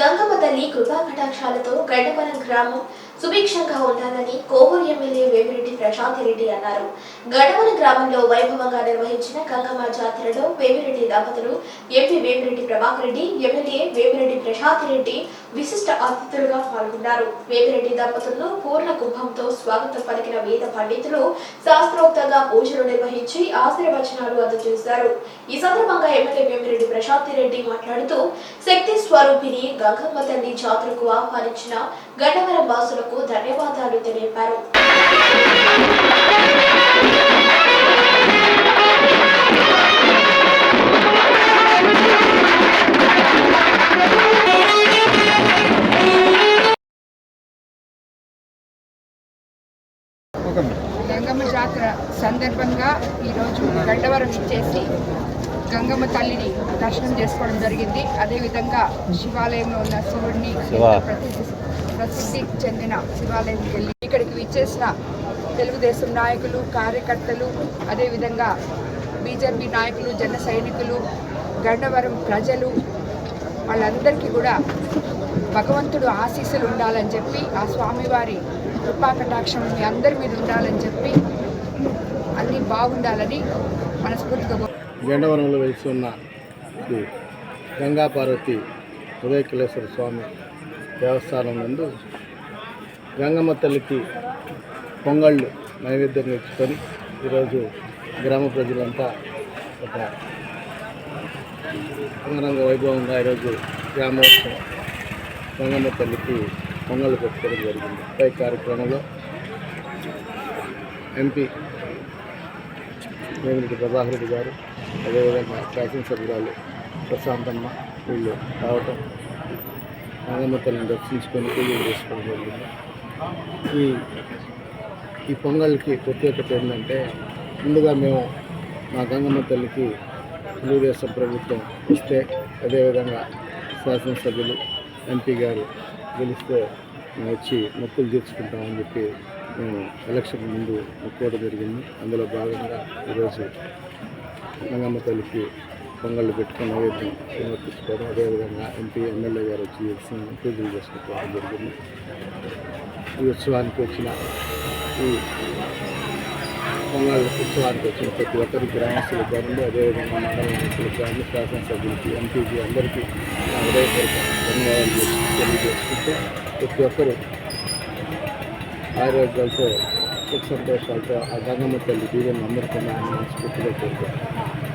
గంగమ్మ తల్లి కృపా కటాక్షాలతో గడ్డవరం గ్రామం సుభిక్షంగా ఉండాలని కోవూరు ఎమ్మెల్యే వేమిరెడ్డి ప్రశాంత్ రెడ్డి అన్నారు. గడవల గ్రామంలో వైభవంగా నిర్వహించిన గంగమ్మ జాతరలో వేమిరెడ్డి దంపతులు ఎంపీ వేమిరెడ్డి ప్రభాకర్ రెడ్డి ఎమ్మెల్యే వేమిరెడ్డి ప్రశాంత్ రెడ్డి విశిష్ట అతిథులుగా పాల్గొన్నారు. వేమిరెడ్డి దంపతులను పూర్ణ కుంభంతో స్వాగతం పలికిన వేద పండితులు శాస్త్రోక్తంగా పూజలు నిర్వహించి ఆశీర్వచనాలు అందజేశారు. ఈ సందర్భంగా ఎమ్మెల్యే వేమిరెడ్డి ప్రశాంత్ రెడ్డి మాట్లాడుతూ శక్తి స్వరూపిణి గంగమ్మ తల్లి జాతరకు ఆహ్వానించిన గడవర వాసులకు ధన్యవాదాలు తెలిపారు గంగమ్మ జాతర సందర్భంగా ఈరోజు గండవరం ఇచ్చేసి గంగమ్మ తల్లిని దర్శనం చేసుకోవడం జరిగింది. అదేవిధంగా శివాలయంలో ఉన్న శివుడిని ప్రసిద్ధి ప్రసిద్ధి చెందిన శివాలయంకి వెళ్ళి ఇక్కడికి విచ్చేసిన తెలుగుదేశం నాయకులు కార్యకర్తలు అదేవిధంగా బీజేపీ నాయకులు జన సైనికులు గండవరం ప్రజలు వాళ్ళందరికీ కూడా భగవంతుడు ఆశీస్సులు ఉండాలని చెప్పి ఆ స్వామివారి కృపాకటాక్షం మీ అందరి మీద ఉండాలని చెప్పి అన్నీ బాగుండాలని మనస్ఫూర్తిగా గండవరంలో వెలిసి ఉన్న గంగా పార్వతి ఉదయకిలేశ్వర స్వామి దేవస్థానం నందు గంగమ్మ తల్లికి పొంగళ్ళు నైవేద్యం ఇచ్చుకొని ఈరోజు గ్రామ ప్రజలంతా ఒక అంగరంగ వైభవంగా ఈరోజు గ్రామోత్సవం గంగమ్మ తల్లికి పొంగళ్ళు పెట్టుకోవడం జరిగింది. పై కార్యక్రమంలో ఎంపీ వేమిరెడ్డి ప్రభాకర్ రెడ్డి గారు అదేవిధంగా శాసనసభ్యురాలు ప్రశాంతమ్మ వీళ్ళు రావటం గంగమ్మ తల్లిని దర్శించుకొని పూజలు చేసుకోవడం జరిగింది. ఈ ఈ పొంగల్కి ప్రత్యేకత ఏంటంటే ముందుగా మేము మా గంగమ్మ తల్లికి తెలుగుదేశం ప్రభుత్వం ఇస్తే అదేవిధంగా శాసనసభ్యులు ఎంపీ గారు గెలిస్తే వచ్చి మొక్కులు తీర్చుకుంటామని చెప్పి మేము ఎలక్షన్ ముందు మొక్కోవడం జరిగింది. అందులో భాగంగా ఈరోజు గంగమ్మ తల్లికి పొంగళ్ళు పెట్టుకుని నైవేద్యం సమర్పించుకోవడం. అదేవిధంగా ఎంపీ ఎమ్మెల్యే గారు వచ్చి చేసి పూజలు చేసుకోవడం జరిగింది. ఈ ఉత్సవానికి వచ్చిన ఈ పొంగల్ ఉత్సవానికి వచ్చిన ప్రతి ఒక్కరికి గ్రామస్తులు కానీ అదేవిధంగా మండల నాయకులకు కానీ శాసనసభ్యులకి ఎంపీకి అందరికీ హృదయపూర్వక ధన్యవాదాలు తెలియజేసుకుంటే ప్రతి ఒక్కరు ఆరోగ్యాలతో సుఖ సంతోషాలతో ఆ గంగమ్మ తల్లి దీవెన అందరికీ మనస్ఫూర్తిగా కోరుకుంటున్నాను.